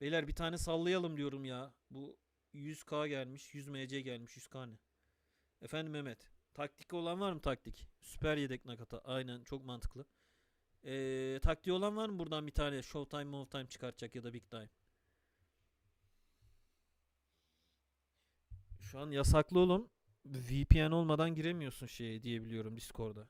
Beyler bir tane sallayalım diyorum ya. Bu 100k gelmiş. 100 MC gelmiş. 100k ne? Efendim Mehmet. Taktik olan var mı taktik? Süper yedek nakata. Aynen çok mantıklı. Ee, taktiği olan var mı buradan bir tane Showtime, Move çıkartacak ya da Big Time? Şu an yasaklı oğlum. VPN olmadan giremiyorsun şeye diyebiliyorum Discord'a.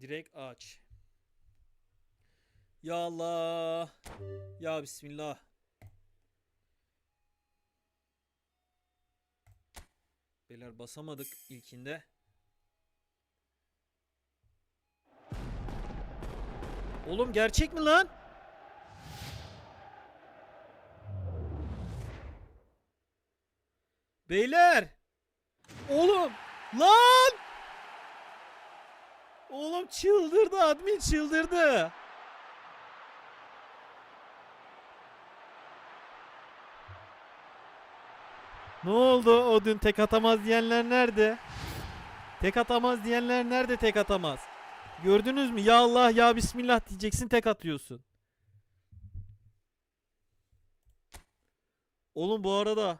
Direkt aç. Ya Allah. Ya Bismillah. Beyler basamadık ilkinde. Oğlum gerçek mi lan? Beyler. Oğlum. Lan. Oğlum çıldırdı admin çıldırdı. Ne oldu? O dün tek atamaz diyenler nerede? Tek atamaz diyenler nerede tek atamaz? Gördünüz mü? Ya Allah ya Bismillah diyeceksin tek atıyorsun. Oğlum bu arada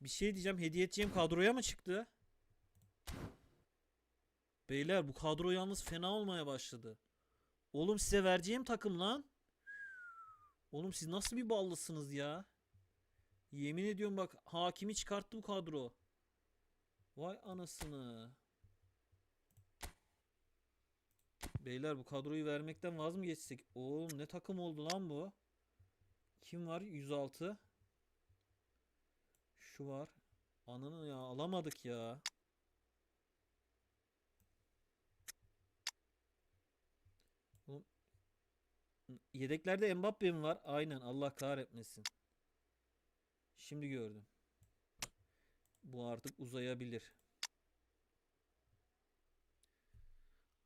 bir şey diyeceğim. Hediye edeceğim kadroya mı çıktı? Beyler bu kadro yalnız fena olmaya başladı. Oğlum size vereceğim takım lan. Oğlum siz nasıl bir ballısınız ya? Yemin ediyorum bak hakimi çıkarttı bu kadro. Vay anasını. Beyler bu kadroyu vermekten vaz mı geçsek? Oğlum ne takım oldu lan bu? Kim var? 106. Şu var. Ananı ya alamadık ya. Yedeklerde Mbappe mi var? Aynen Allah kahretmesin. Şimdi gördüm. Bu artık uzayabilir.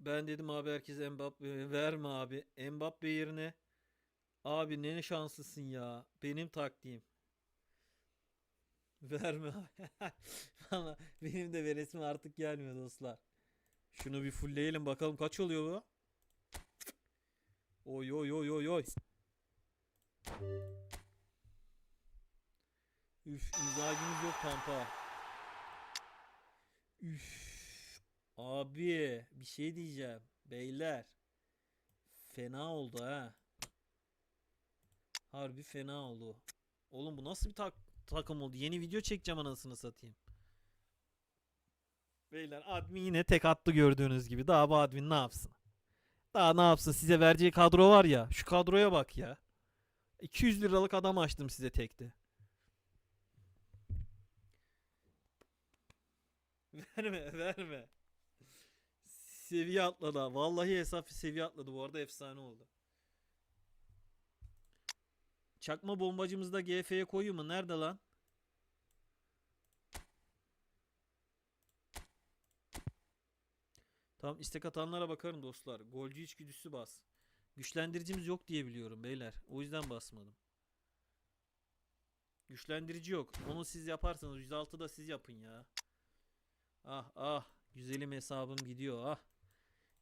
Ben dedim abi herkes Mbappe verme abi. Mbappe yerine abi ne şanslısın ya. Benim taktiğim. Verme abi. Benim de veresim artık gelmiyor dostlar. Şunu bir fullleyelim bakalım kaç oluyor bu? Oy oy oy oy oy. Üf imzacımız yok pampa. Üf. Abi bir şey diyeceğim. Beyler. Fena oldu ha. Harbi fena oldu. Oğlum bu nasıl bir tak takım oldu? Yeni video çekeceğim anasını satayım. Beyler admin yine tek attı gördüğünüz gibi. Daha bu admin ne yapsın? Daha ne yapsın? Size vereceği kadro var ya. Şu kadroya bak ya. 200 liralık adam açtım size tekte. Verme verme. Seviye atladı. ha. Vallahi hesap seviye atladı. Bu arada efsane oldu. Çakma bombacımızda GF'ye koyuyor mu? Nerede lan? Tamam istek atanlara bakarım dostlar. Golcü içgüdüsü bas. Güçlendiricimiz yok diye biliyorum beyler. O yüzden basmadım. Güçlendirici yok. Onu siz yaparsanız 106'da siz yapın ya. Ah ah. Güzelim hesabım gidiyor ah.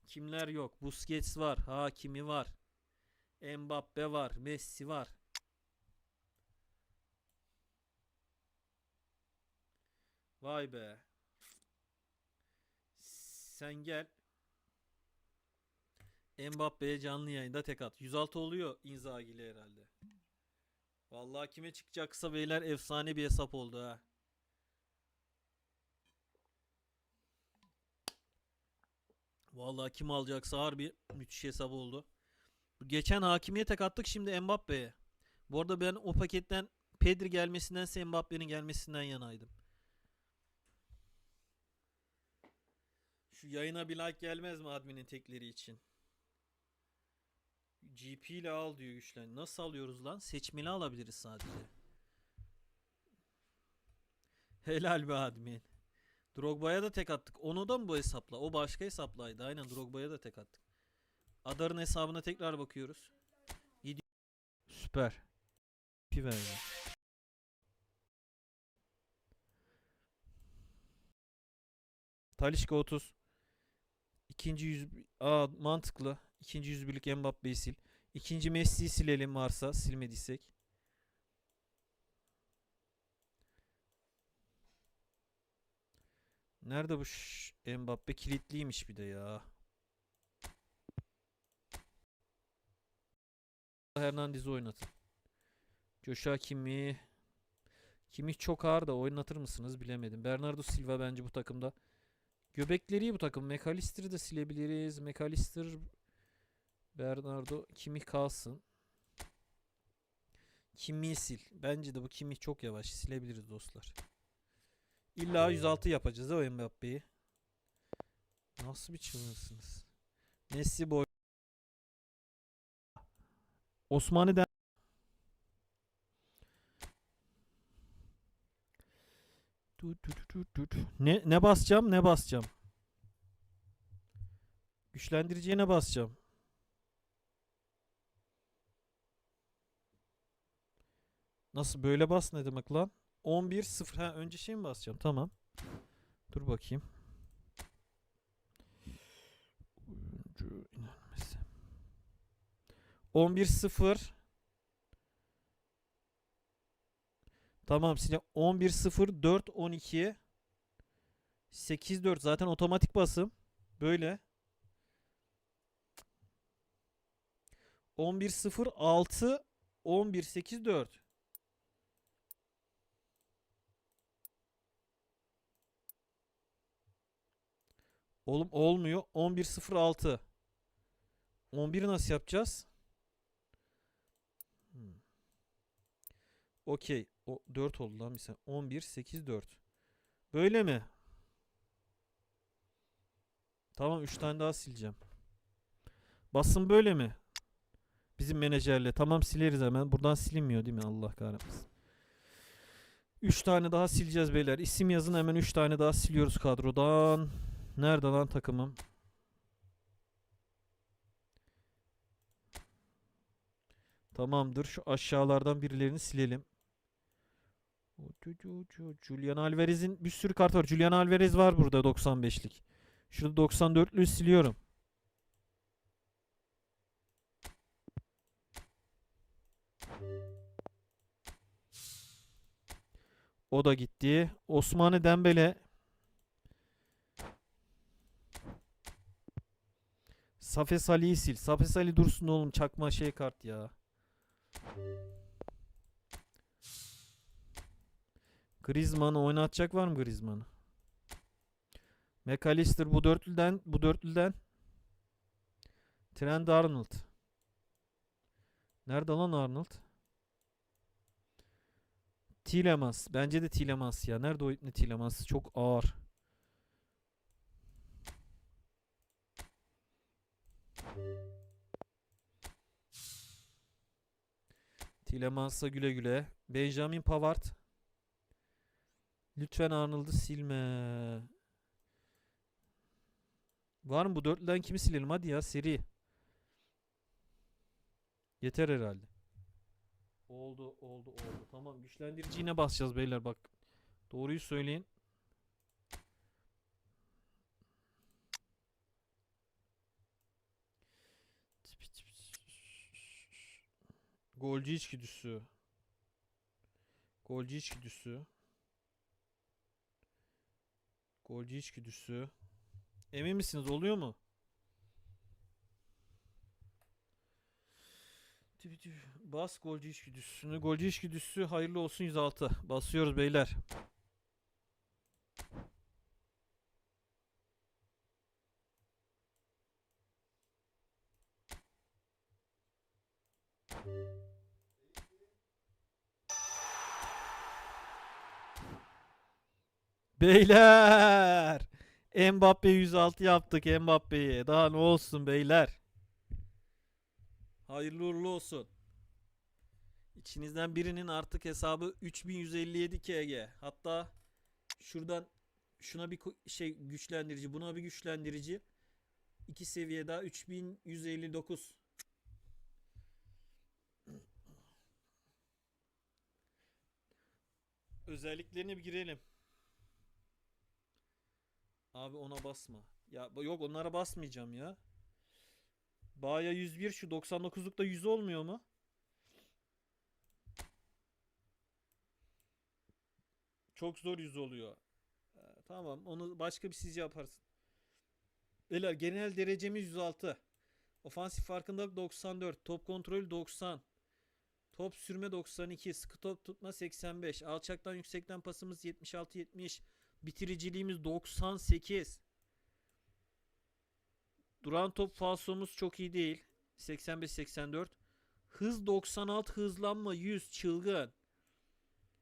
Kimler yok? Busquets var. Hakimi var. Mbappe var. Messi var. Vay be. Sen gel. Mbappe'ye canlı yayında tek at. 106 oluyor Inzaghi ile herhalde. Vallahi kime çıkacaksa beyler efsane bir hesap oldu ha. Vallahi kim alacaksa harbi müthiş hesap oldu. Geçen hakimiye tek attık şimdi Mbappe'ye. Bu arada ben o paketten Pedri gelmesindense Mbappe'nin gelmesinden yanaydım. Şu yayına bir like gelmez mi adminin tekleri için? GP ile al diyor güçlen. Nasıl alıyoruz lan? Seçmeli alabiliriz sadece. Helal be admin. Drogba'ya da tek attık. Onu da mı bu hesapla? O başka hesaplaydı. Aynen Drogba'ya da tek attık. Adar'ın hesabına tekrar bakıyoruz. Gidiyor. Süper. Verdi. Talişka 30. İkinci yüz... Aa mantıklı. İkinci yüz birlik Mbappe'yi sil. İkinci Messi'yi silelim varsa silmediysek. Nerede bu Mbappe kilitliymiş bir de ya. Hernandez'i oynatın. Joshua Kimi Kimi çok ağır da oynatır mısınız bilemedim. Bernardo Silva bence bu takımda. Göbekleri bu takım. McAllister'ı da silebiliriz. McAllister Bernardo Kimi kalsın. Kimi sil. Bence de bu Kimi çok yavaş. Silebiliriz dostlar. İlla 106 yapacağız o Mbappe'yi. Nasıl bir çılgınsınız? Messi boy. Osman'ı Ne ne basacağım? Ne basacağım? Güçlendiriciye ne basacağım? Nasıl böyle bas ne demek lan? 11 0 ha önce şey mi basacağım? Tamam. Dur bakayım. Oyuncu inanması. 11 0 Tamam size 11 0 4 12 8 4 zaten otomatik basım. Böyle. 11 0 6 11 8 4 Oğlum olmuyor. 11 0 6 11'i nasıl yapacağız? Hmm. Okey. O 4 oldu lan sen. 11 8 4. Böyle mi? Tamam 3 tane daha sileceğim. Basın böyle mi? Bizim menajerle. Tamam sileriz hemen. Buradan silinmiyor değil mi? Allah kahretmesin. 3 tane daha sileceğiz beyler. İsim yazın hemen 3 tane daha siliyoruz kadrodan. Nerede lan takımım? Tamamdır. Şu aşağılardan birilerini silelim. Julian Alvarez'in bir sürü kart var. Julian Alvarez var burada 95'lik. Şurada 94'lüyü siliyorum. O da gitti. Osmane Dembele. Safes Ali'yi sil. Safes Ali dursun oğlum. Çakma şey kart ya. Griezmann'ı oynatacak var mı Griezmann'ı? McAllister bu dörtlüden bu dörtlüden Trent Arnold. Nerede lan Arnold? Tielemans. Bence de Tielemans ya. Nerede o ne Tielemans? Çok ağır. Tielemans'a güle güle. Benjamin Pavard. Lütfen Arnold'u silme. Var mı bu dörtlüden kimi silelim? Hadi ya seri. Yeter herhalde. Oldu, oldu, oldu. Tamam, güçlendirici yine basacağız beyler bak. Doğruyu söyleyin. Golcü içgüdüsü. Golcü içgüdüsü. Golcü içgüdüsü. Emin misiniz oluyor mu? Bas golcü içgüdüsünü. Golcü içgüdüsü hayırlı olsun 106. Basıyoruz beyler. Beyler. Mbappe 106 yaptık Mbappe'yi. Daha ne olsun beyler. Hayırlı uğurlu olsun. İçinizden birinin artık hesabı 3157 KG. Hatta şuradan şuna bir şey güçlendirici, buna bir güçlendirici. İki seviye daha 3159. Özelliklerine bir girelim. Abi ona basma. Ya yok onlara basmayacağım ya. Baya 101 şu 99'lukta 100 olmuyor mu? Çok zor 100 oluyor. Ee, tamam onu başka bir siz yaparsın. Beyler genel derecemiz 106. Ofansif farkındalık 94. Top kontrolü 90. Top sürme 92. Sıkı top tutma 85. Alçaktan yüksekten pasımız 76-70. Bitiriciliğimiz 98. Duran top falsomuz çok iyi değil. 85-84. Hız 96. Hızlanma 100. Çılgın.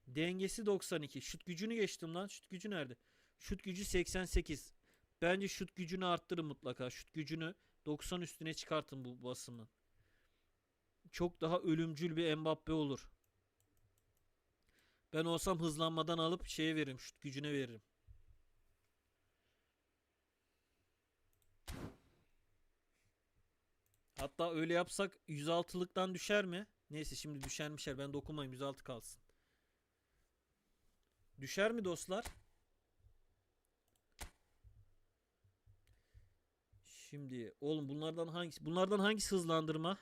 Dengesi 92. Şut gücünü geçtim lan. Şut gücü nerede? Şut gücü 88. Bence şut gücünü arttırın mutlaka. Şut gücünü 90 üstüne çıkartın bu basımın. Çok daha ölümcül bir Mbappe olur. Ben olsam hızlanmadan alıp şeye veririm. Şut gücüne veririm. Hatta öyle yapsak 106'lıktan düşer mi? Neyse şimdi düşermişler. Ben dokunmayayım 106 kalsın. Düşer mi dostlar? Şimdi oğlum bunlardan hangisi? Bunlardan hangisi hızlandırma?